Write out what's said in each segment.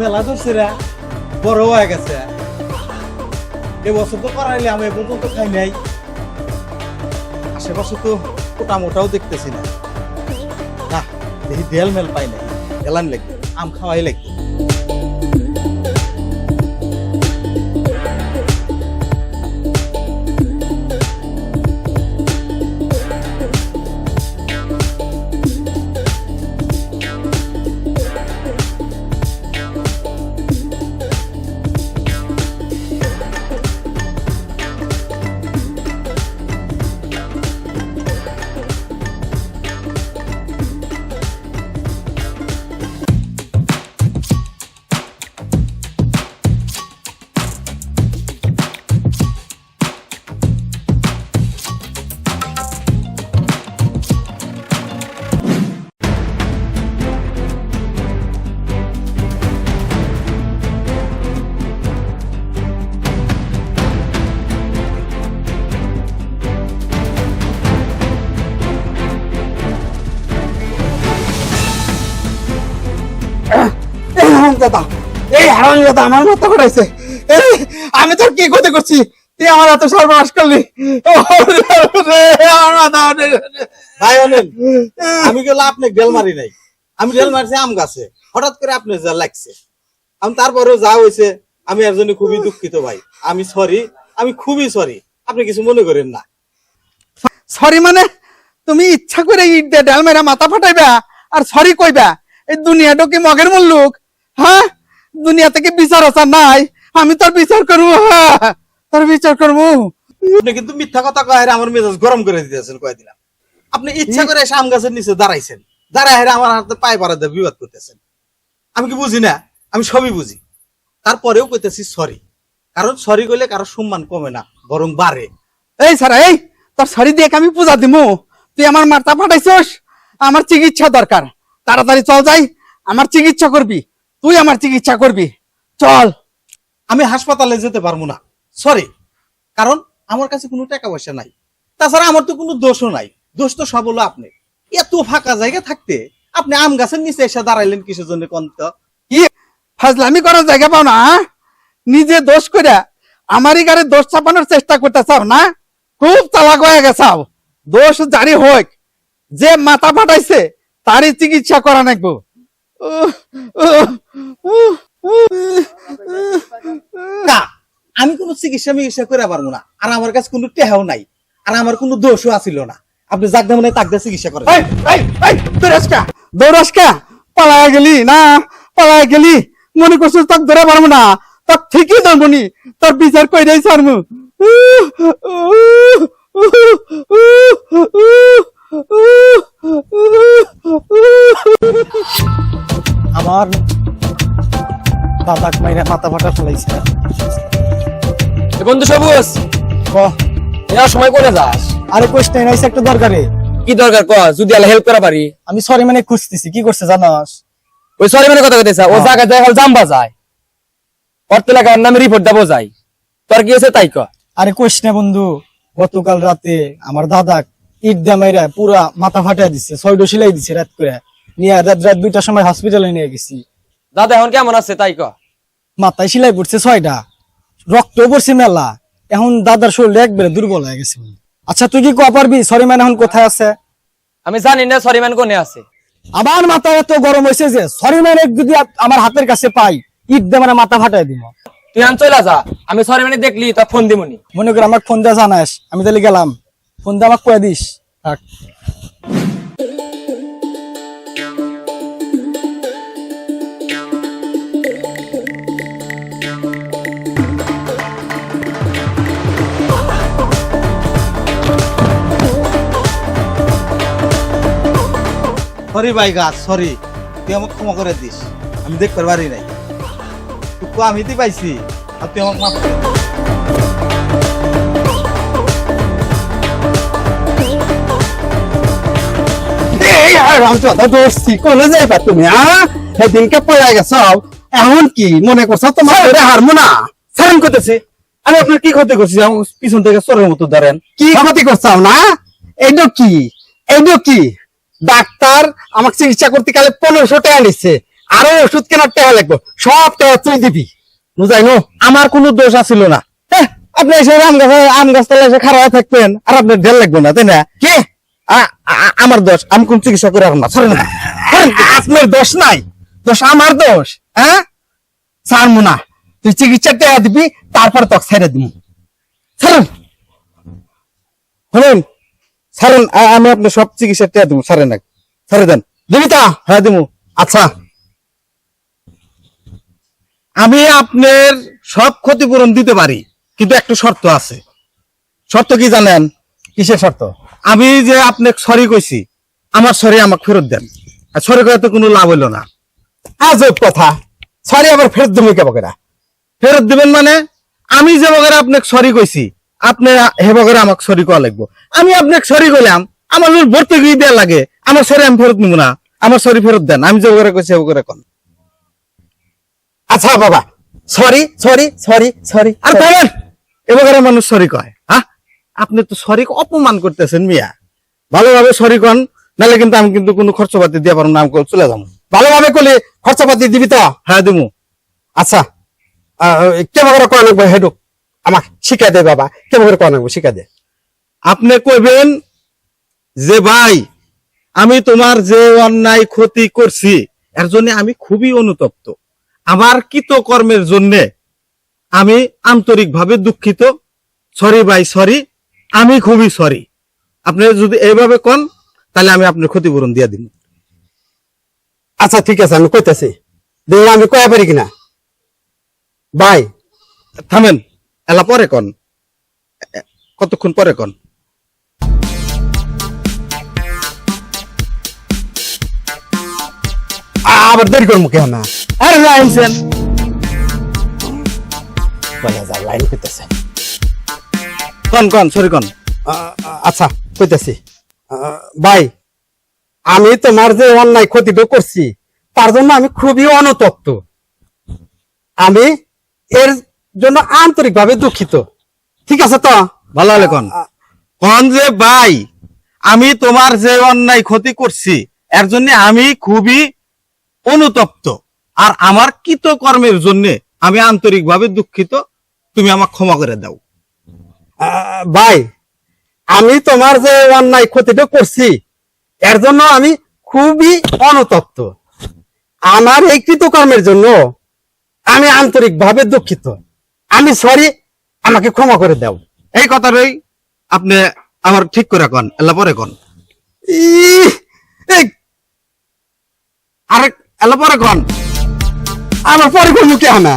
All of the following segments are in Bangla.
মেলা ধরছে বড় হয়ে গেছে। এবছর তো করাইলে আমি পর্যন্ত খাই নাই। আশেপাশে তো মোটা মোটাও দেখতেছি না। না, দেখি দেয়াল মেল পাই নাই। এলান লাগবে, আম খাওয়াই লাগবে। এই হারামজাদা এই হারামজাদা আমার মাথা ঘুরাইছে এই আমি তোর কি ক্ষতি করছি? তুই আমার এত সর্বনাশ করলি। ভাই অনিল আমি গেলে আপনি ডেল মারি নাই। আমি ডেল মারছি আম গাছে। হঠাৎ করে আপনি যা লাগছে। আমি তারপরেও যা হয়েছে আমি এর জন্য খুবই দুঃখিত ভাই। আমি সরি আমি খুবই সরি আপনি কিছু মনে করেন না। সরি মানে তুমি ইচ্ছা করে ইট দিয়ে ডাল মেরা মাথা ফাটাইবা আর সরি কইবা এই দুনিয়াটা কি মগের মুল্লুক হ্যাঁ? দুনিয়া থেকে বিচার আসার নাই। আমি তোর বিচার করব হ্যাঁ, তোর বিচার করব। আপনি কিন্তু মিথ্যা কথা কয়ে আমার মেজাজ গরম করে দিতেছেন কয়ে দিলাম। আপনি ইচ্ছা করে আম গাছের নিচে দাঁড়াইছেন। দাঁড়ায় হেরে আমার হাতে পায়ে পাড়া দিয়ে বিবাদ করতেছেন। আমি কি বুঝি না? আমি সবই বুঝি। তারপরেও কইতেছি সরি কারণ সরি কইলে কারও সম্মান কমে না বরং বাড়ে। এই সারা এই! তোর সরি দিয়ে আমি পূজা দিমু। তুই আমার মাথা ফাটাইছস আমার চিকিৎসা দরকার। তাড়াতাড়ি চল যাই। আমার চিকিৎসা করবি। তুই আমার চিকিৎসা করবি। চল। আমি হাসপাতালে যেতে পারব না। সরি কারণ আমার কাছে কোনো টাকা পয়সা নাই। তাছাড়া আমার তো কোনো দোষও নাই। দোষ তো সব হলো আপনি। এত ফাঁকা জায়গা থাকতে আপনি আম গাছের নিচে এসে দাঁড়াইলেন কিসের জন্য কন্ত ফাজলামি করার জায়গা পাও না? নিজে দোষ করে আমারই গাড়ি দোষ চাপানোর চেষ্টা করতে চাও না? খুব চালাক হয়ে গেছাও। দোষ জারি হোক। যে মাথা ফাটাইছে, তারই চিকিৎসা করা নাকবো আমি কোনো চিকিৎসা মিকিৎসা করে পারব না আর আমার কাছে কোনো টেহাও নাই আর আমার কোনো দোষও আছিল না আপনি যাক মানে তাক দিয়ে চিকিৎসা করেন এই, এই, এই, দৌড়াস কা? দৌড়াস কা? পালায়া গেলি না পালায়া গেলি মনে করছিস তোকে ধরে পারব না তোর ঠিকই ধরবো নি তোর বিচার কই দেয় সারমু আমার দাদাক মাইরা মাথা ফাটা ফেলাইছে। এ বন্ধু সবুজ। এরা সময় করে যাস? আরে কোশ্চেন নাইছে একটা দরকারে। কি দরকার ক? যদি আল্লাহ হেল্প করা পারি। আমি সরি মানে খুঁজতেছি কি করছে জানাস? ওই সরি মানে কথা কইতেছে ও জায়গায় যায় হল জাম্বা যায়। অর্থ লাগার নামে রিপোর্ট দেবো যাই। তোর কি হয়েছে তাই ক? আরে কোশ্চেন বন্ধু গতকাল রাতে আমার দাদা ইট দিয়ে মাইরা পুরা মাথা ফাটিয়ে দিচ্ছে ছয় ডো সিলাই দিছে রাত করে। নিয়ে রাত রাত দুইটার সময় হসপিটালে নিয়ে গেছি। দাদা এখন কেমন আছে? তাই ক মাথায় সিলাই পড়ছে ছয়টা রক্ত পড়ছে মেলা। এখন দাদার শরীর একবারে দুর্বল হয়ে গেছে আচ্ছা তুই কি কয়া পারবি? সরি মানে এখন কোথায় আছে? আমি জানি না সরি ম্যান কোনে আছে। আমার মাথা এত গরম হয়েছে যে সরি মানে যদি আমার হাতের কাছে পাই ইট দিয়ে মানে মাথা ফাটাই দিব। তুই আন চলে যা। আমি সরি দেখলি তা ফোন দিমুনি। মনে কর আমাকে ফোন দিয়ে জানাস আমি তাহলে গেলাম। ফোন দিয়ে আমাকে কয়ে দিস। থাক। সরি ভাই গাছ সরি তুই আমাকে ক্ষমা করে দিস। আমি দেখতে পারি নাই। তুই আমি তো পাইছি। আর তুই আমাকে মাফ তুমি সেদিনকে পড়ে গেছ। এখন কি মনে করছ তোমার হারমো না? সারেন করতেছে আমি আপনার কি ক্ষতি করছি? পিছন থেকে চোরের মতো ধরেন। কি ক্ষতি করছাও না? এইটা কি? এইটা কি? ডাক্তার আমাকে চিকিৎসা করতে গেলে পনেরোশো টাকা নিচ্ছে আরও ওষুধ কেনার টাকা লাগবে। সব টাকা তুই দিবি। বুঝাই নো আমার কোনো দোষ আছিল না। হ্যাঁ, আপনি এসে আম গাছ আম গাছ তলে এসে খারাপ থাকবেন। আর আপনার ঢেল লাগবে না তাই না? কি? আমার দোষ, আমি কোন চিকিৎসা করে রাখব না, ছাড়েন না। আপনার দোষ নাই, দোষ আমার দোষ হ্যাঁ? ছাড়বো না, তুই চিকিৎসার টাকা দিবি, তারপর তোকে ছেড়ে দিব ছাড়েন। শুনুন আমি আপনার সব চিকিৎসার টাকা দিব, ছাড়েন না ছেড়ে দেন। দিবি তো? হ্যাঁ দিব আচ্ছা। আমি আপনার সব ক্ষতিপূরণ দিতে পারি, কিন্তু একটা শর্ত আছে। শর্ত কি জানেন? কিসের শর্ত? আমি যে আপনাকে সরি কইছি আমার সরি আমাকে ফেরত দেন। আর সরি করে তো কোনো লাভ হইল না। আজব কথা। সরি আবার ফেরত দেবো কে বকেরা? ফেরত দিবেন মানে? আমি যে বগেরা আপনাকে সরি কইছি আপনি হে বগেরা আমাকে সরি করা লাগবো। আমি আপনাকে সরি কইলাম আমার লোক ভর্তি গিয়ে দেওয়া লাগে। আমার সরি আমি ফেরত নিব না। আমার সরি ফেরত দেন। আমি যে বগেরা কইছি হে বগেরা কোন। আচ্ছা বাবা। সরি সরি সরি সরি আর বলেন এবার মানুষ সরি কয় হ্যাঁ? আপনি তো সরি অপমান করতেছেন মিয়া। ভালোভাবে সরি কন নাহলে কিন্তু আমি কিন্তু কোনো খরচপাতি দিয়ে পারব না, আমি চলে যাব। ভালোভাবে করলে খরচপাতি দিবি তো? হ্যাঁ দিমু। আচ্ছা কেমন করে কয় লাগবে হেডু? আমাকে শিখাই দে বাবা, কেমন করে কয় লাগবে শিখাই দে। আপনি কইবেন যে, ভাই, আমি তোমার যে অন্যায় ক্ষতি করছি, এর জন্য আমি খুবই অনুতপ্ত। আমার কৃত কর্মের জন্য আমি আন্তরিকভাবে দুঃখিত। সরি ভাই সরি আমি খুবই সরি আপনি যদি এইভাবে কন তাহলে আমি আপনার ক্ষতিপূরণ দিয়ে দিন আচ্ছা ঠিক আছে আমি কইতেছি। দেখলাম আমি কয়া পারি কিনা? ভাই থামেন এলা পরে কন। কতক্ষণ পরে কন? আবার দেরি করব কেন না? আরে লাইনছেন বলে যা লাইন কইতেছে। কন কন সরি কন। আচ্ছা কইতেছি। ভাই আমি তোমার যে অন্যায় ক্ষতিটা করছি তার জন্য আমি খুবই অনুতপ্ত। আমি এর জন্য আন্তরিকভাবে দুঃখিত। ঠিক আছে তো? ভালো হলে কন। কন যে ভাই আমি তোমার যে অন্যায় ক্ষতি করছি এর জন্য আমি খুবই অনুতপ্ত। আর আমার কৃত কর্মের জন্য আমি আন্তরিকভাবে দুঃখিত। তুমি আমাকে ক্ষমা করে দাও। ভাই আমি তোমার যে অন্যায় ক্ষতিটা করছি এর জন্য আমি খুবই অনুতপ্ত। আমার এই কৃতকর্মের জন্য আমি আন্তরিকভাবে দুঃখিত। আমি সরি আমাকে ক্ষমা করে দাও। এই কথাটাই আপনি আমার ঠিক করে কন এলা পরে কন। আরে এলা পরে কন। আমার পরে কোন? মুখে আনা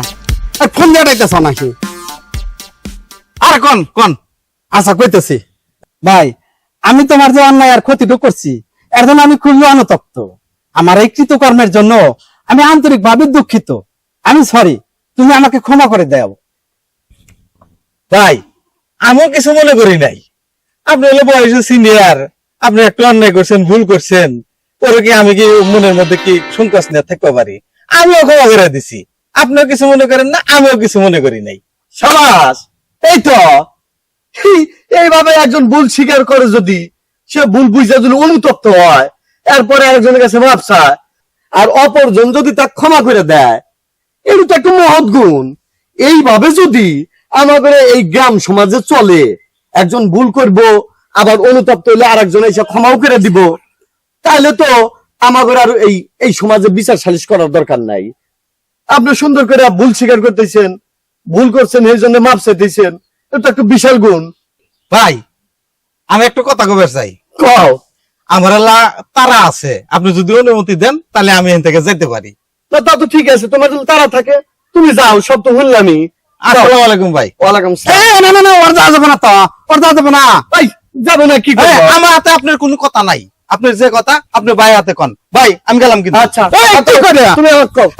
আর ফোন দিয়ে নাকি? আরে কন কন? আচ্ছা কইতেছি। ভাই, আমি তোমার যে অন্যায় আর করছি, এর জন্য আমি খুবই অনুতপ্ত। আমার এই কৃতকর্মের জন্য আমি আন্তরিকভাবে দুঃখিত। আমি সরি তুমি আমাকে ক্ষমা করে ভাই আমিও কিছু মনে করি নাই। আপনি হলো সিনিয়র আপনি একটু অন্যায় করছেন, ভুল করছেন। ওরে কি আমি কি মনের মধ্যে কি সংকোচ নিয়ে থাকতে পারি? আমিও ক্ষমা করে দিছি। আপনিও কিছু মনে করেন না, আমিও কিছু মনে করি নাই। সমাজ এই তো। এইভাবে একজন ভুল স্বীকার করে যদি সে ভুল বুঝে যদি অনুতপ্ত হয়, এরপরে একজনের কাছে চায়, আর অপরজন যদি তাকে ক্ষমা করে দেয় এটা তো মহৎ গুণ। এইভাবে যদি আমাদের এই গ্রাম সমাজে চলে, একজন ভুল করব, আবার অনুতপ্ত হলে আর একজন এসে ক্ষমাও করে দিব, তাহলে তো আমাদের আর এই এই সমাজে বিচার সালিশ করার দরকার নাই। আপনি সুন্দর করে ভুল স্বীকার করতেছেন ভুল করছেন এই জন্য মাপ চাইতেছেন এটা একটা বিশাল গুণ। ভাই আমি একটা কথা কবে চাই। কও। আমার তারা আছে। আপনি যদি অনুমতি দেন তাহলে আমি এখান থেকে যেতে পারি। না তা তো ঠিক আছে তোমার যদি তারা থাকে তুমি যাও সব তো শুনলামই আসসালামু আলাইকুম ভাই। ওয়ালাইকুম সালাম। না না না ওর যাবে না তো। ওর যাবে না। ভাই যাবে না কি করব? আমার হাতে আপনার কোনো কথা নাই। আপনার যে কথা আপনি ভাই হাতে কোন। ভাই আমি গেলাম কিন্তু। আচ্ছা। তুমি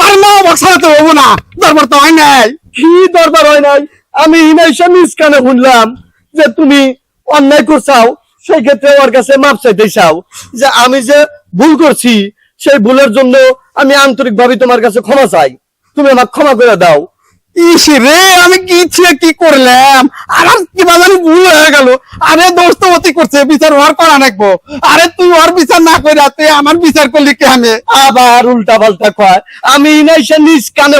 আর না বক্সা হব না। দরবার তো হয় নাই। কি দরবার হয় নাই? আমি হিনাইশা মিস কানে শুনলাম যে তুমি অন্যায় করছাও সেই ক্ষেত্রে ওর কাছে মাপ চাইতে চাও। যে আমি যে ভুল করছি সেই ভুলের জন্য আমি আন্তরিক ভাবে তোমার কাছে ক্ষমা চাই। তুমি আমাকে ক্ষমা করে দাও। আমি কি করলাম? জানি ভুল হয়ে গেল। আরে করছে, বিচার ওর করা আরে, তুই ওর বিচার না করে আমার বিচার করলি কে আমি আবার উল্টা পাল্টা কয়। আমি নিজ কানে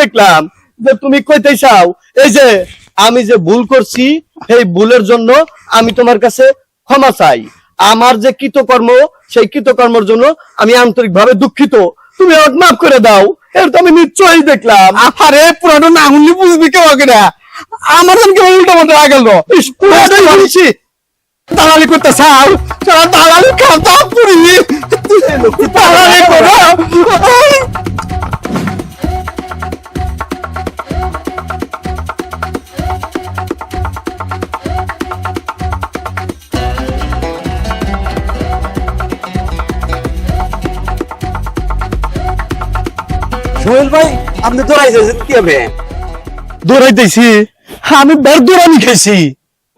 দেখলাম। যে তুমি কইতে চাও, এই যে, আমি যে ভুল করছি, সেই ভুলের জন্য আমি তোমার কাছে ক্ষমা চাই। আমার যে কৃতকর্ম, সেই কৃতকর্মের জন্য আমি আন্তরিক ভাবে দুঃখিত। তুমি মাফ করে দাও। তো আমি নিশ্চয়ই দেখলাম। আরে পুরানো না শুনলি বুঝবি কেউ জন্য কেউ উল্টো মতো গেল? ইস, পুরোটাই শুনছি। দালালি করতে চাও? সারা দালালি খাতা পুরি। দালালি করো। সোহেল ভাই আপনি দৌড়াইছেন কি হবে দৌড়াইতেছি আমি বের দৌড়ানি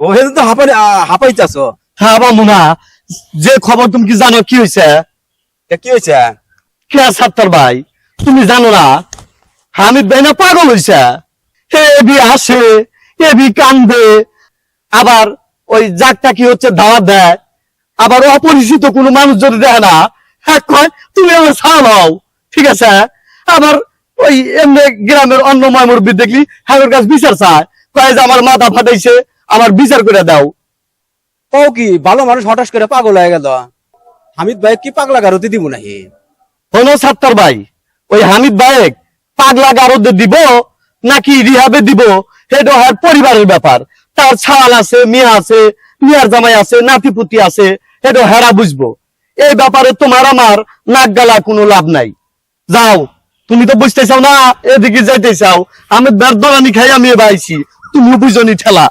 ও হেতু তো হাঁপাই হাঁপাইতেছ? হ্যাঁ যে খবর তুমি কি জানো কি হয়েছে কি হয়েছে কে সাত্তার ভাই? তুমি জানো না? হামিদ ভাই না পাগল হয়েছে এবি আসে এবি কান্দে। আবার ওই জাগটা কি হচ্ছে দাওয়া দেয়। আবার অপরিচিত কোনো মানুষ যদি দেয় না হ্যাঁ কয় তুমি আমার ছাড়াও ঠিক আছে? আবার ওই এমনি গ্রামের অন্য ময়মুরবি দেখলি হ্যাঁ কাছে বিচার চায়। কয় যে আমার মাথা ফাটাইছে আমার বিচার করে দাও। ও কি ভালো মানুষ হঠাৎ করে পাগল হয়ে গেল। হামিদ ভাই কি পাগলা গারতি দিব নাকি? হলো সাত্তার ভাই ওই হামিদ ভাইক পাগলা গারদে দিব নাকি রিহাবে দিব? সেটা হয় পরিবারের ব্যাপার। তার ছাল আছে মেয়ে আছে মিয়ার জামাই আছে নাতিপুতি আছে এটা হেরা বুঝব। এই ব্যাপারে তোমার আমার নাক গালা কোনো লাভ নাই। যাও। তুমি তো বুঝতে চাও না, এদিকে যাইতে চাও। আমি দোকানি খাই, আমি বাইছি তুমি বুঝনি ঠেলা।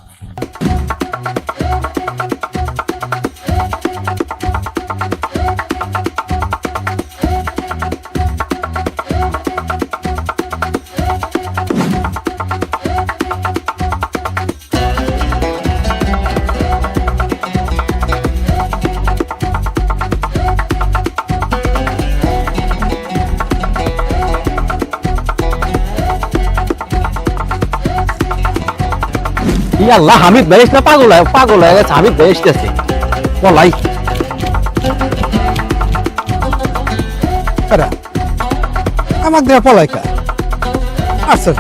আল্লাহ হামিদ ভাই না পাগল পাগল হয়ে গেছে, হামিদ ভাই এসতেছে বলাই আমার দেহ পলাইকা। আচ্ছা।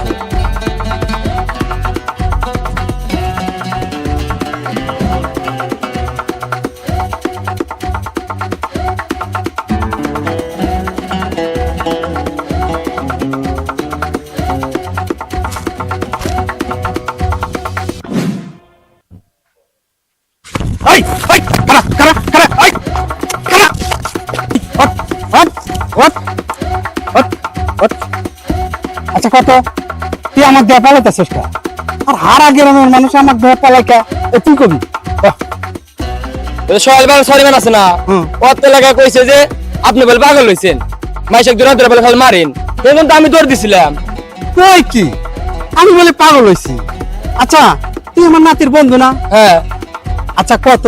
কত? তুই আমার দেহ পালাইতেছিস চেষ্টা আর হারা গ্রামের মানুষ আমার দেহ পালাইকা তুই কবি? আছে না? হুম। অত এলাকা কইছে যে আপনি বলে পাগল হইছেন। মাইশেক বলে খালি মারেন। এই তো আমি দৌড় দিছিলাম। কই কি? আমি বলে পাগল হইছি। আচ্ছা তুই আমার নাতির বন্ধু না? হ্যাঁ। আচ্ছা কত?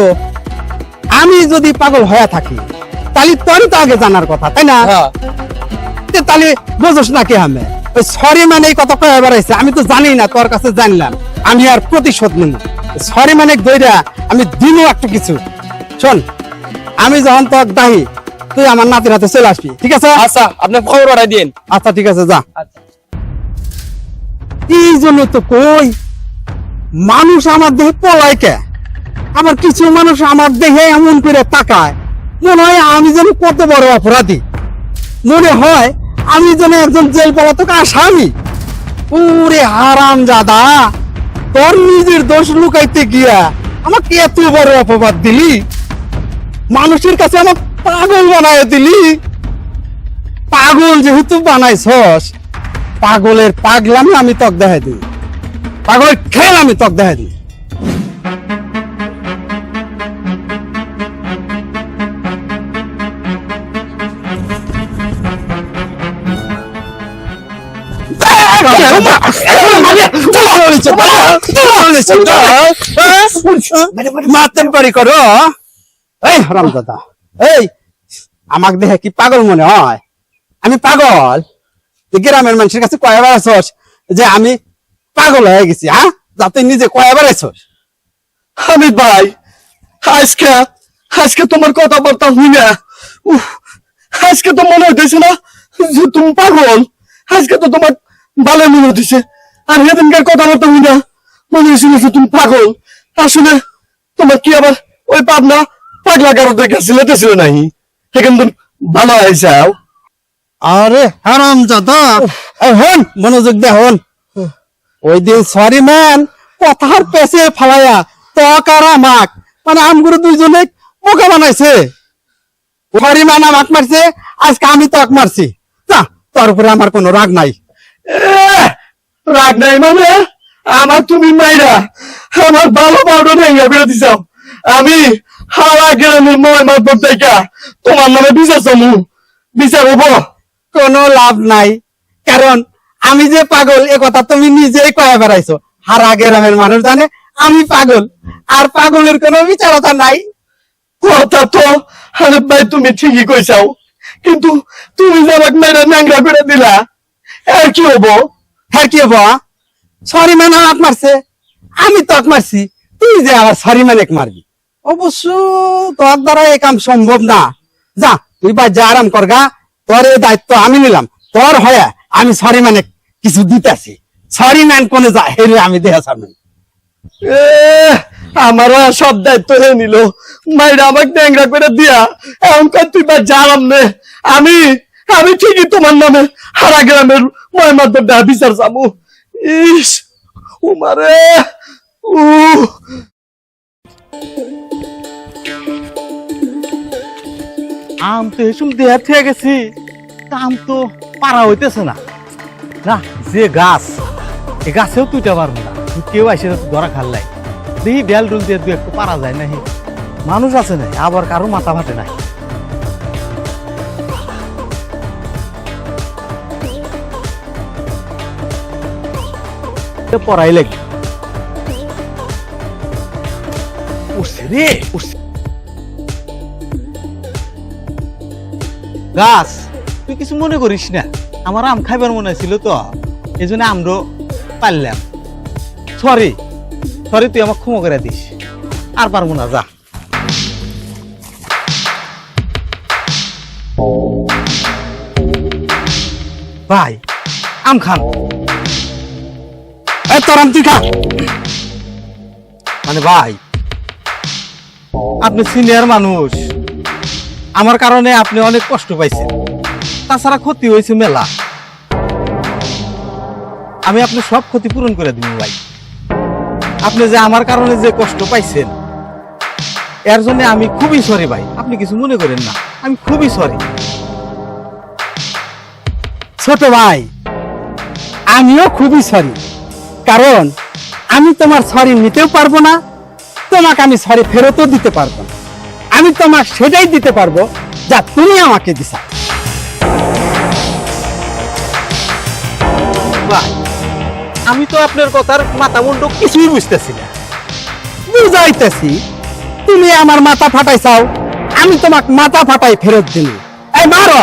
আমি যদি পাগল হয়ে থাকি তাহলে তোরই তো আগে জানার কথা তাই না? হ্যাঁ। তাহলে বুঝোস না কে আমি সরি মানে এই কথা কয়ে বেড়াইছে। আমি তো জানি না তোর কাছে জানলাম। আমি আর প্রতিশোধ নিব সরি মানে দইরা আমি দিনও একটা কিছু। শোন আমি যখন তোর দাহি তুই আমার নাতির হাতে চলে আসবি ঠিক আছে? আচ্ছা আপনি খবর ওরাই দিন আচ্ছা ঠিক আছে যা। আচ্ছা। এই জন্য তো কই মানুষ আমার দেহে পলায় কে? আবার কিছু মানুষ আমার দেহে এমন করে তাকায়। মনে হয় আমি যেন কত বড় অপরাধী। মনে হয় আমি যেন একজন জেল পলাতক আসামি। পুরে হারাম দাদা তোর নিজের দোষ লুকাইতে গিয়া আমাকে এত বড় অপবাদ দিলি? মানুষের কাছে আমার পাগল বানায় দিলি? পাগল যেহেতু বানাইছস, পাগলের পাগলামি আমি তক দেখাই দিই। পাগলের খেল আমি তক দেখাই দিই। মাতেন পারি করো এই হারাম দাদা এই আমাকে দেখে কি পাগল মনে হয় আমি পাগল গ্রামের মানুষের কাছে কয়বার আসস যে আমি পাগল হয়ে গেছি হ্যাঁ যাতে নিজে কয়া বেড়াইছস হামিদ ভাই আজকে আজকে তোমার কথাবার্তা হই না আজকে তো মনে হইতেছে না যে তুমি পাগল আজকে তো তোমার ভালো মনে হইতেছে আর সেদিনকার কথাবার্তা হই না মনে হয়েছিল যে তুমি পাগল। আসলে তোমার কি আবার ওই পাবনা পাগলা কারও দেখেছিল ছিল নাই সেখানে তুমি ভালো হয়েছাও আরে হারাম জাদা। হন মনোযোগ দে হন। ওই দিন সরি ম্যান কথার পেছে ফালাইয়া তক আর আমাক। মানে আমগুলো দুইজনে বোকা বানাইছে। সরি ম্যান আমাক মারছে আজকে আমি তক মারছি। না তোর উপরে আমার কোনো রাগ নাই। রাগ নাই মানে? আমার তুমি মাইরা আমার ভালো পাউডার ভেঙে ফেলে দিছাও। আমি হারা গ্রামের ময় মারপর থেকে তোমার নামে বিচার চামু। বিচার হব। কোনো লাভ নাই। কারণ আমি যে পাগল এ কথা তুমি নিজেই কয়ে বেড়াইছো। হারা গ্রামের মানুষ জানে আমি পাগল। আর পাগলের কোনো বিচারতা নাই। কথা তো আরে ভাই তুমি ঠিকই কইছাও। কিন্তু তুমি যে আমাকে মেয়েরা ন্যাংরা করে দিলা আর কি হব? হ্যাঁ কি হব সরি ম্যান হাত মারছে। আমি তক মারছি। তুই যে আবার সরি ম্যানেক মারবি। অবশ্য তোর দ্বারা এ কাম সম্ভব না। যা, তুই বা যা, আরাম করগা তোর এই দায়িত্ব আমি নিলাম। তোর হয়ে আমি সরি ম্যানে কিছু দিতেছি সরি ম্যান কোনে যা হেরে আমি দেহা সামনে। আমারও সব দায়িত্ব হয়ে নিল। মাইরা আমাকে ন্যাংরা করে দিয়া এখন তুই বা জানাম নে আমি আমি ঠিকই তোমার নামে হারা গ্রামের ময়মাদ্দর দা বিচার যাব ইস, উমারে, উ। আম তো এসব দেয়া থেকে গেছি আম তো পারা হইতেছে না। না, যে গাছ, এ গাছেও তুইটা পারব না। কেউ আসে ধরা খাল্লাই দেখি বেল ডুল দিয়ে দু একটু পারা যায় না মানুষ আছে না আবার কারও মাথা ফাটে নাই। পড়াই লাগি উঠছে রে উঠছে। গাছ তুই কিছু মনে করিস না। আমার আম খাইবার মনে ছিল তো এই জন্য আমরো পারলাম। সরি সরি তুই আমাকে ক্ষমা করে দিস। আর পারব না যা। ভাই আম খান। মানে ভাই, আপনি সিনিয়র মানুষ। আমার কারণে আপনি অনেক কষ্ট পাইছেন। তাছাড়া ক্ষতি হয়েছে মেলা। আমি আপনি সব ক্ষতি পূরণ করে দিব ভাই। আপনি যে আমার কারণে যে কষ্ট পাইছেন, এর জন্য আমি খুবই সরি ভাই। আপনি কিছু মনে করেন না। আমি খুবই সরি ছোট ভাই, আমিও খুবই সরি কারণ আমি তোমার সরি নিতেও পারব না তোমাকে আমি সরি ফেরতও দিতে পারব না। আমি তোমাকে সেটাই দিতে পারব যা তুমি আমাকে দিছা। আমি তো আপনার কথার মাথা মুন্ড কিছুই বুঝতেছি না। বুঝাইতেছি তুমি আমার মাথা ফাটাইছাও আমি তোমাকে মাথা ফাটাই ফেরত দিলি এই মারো!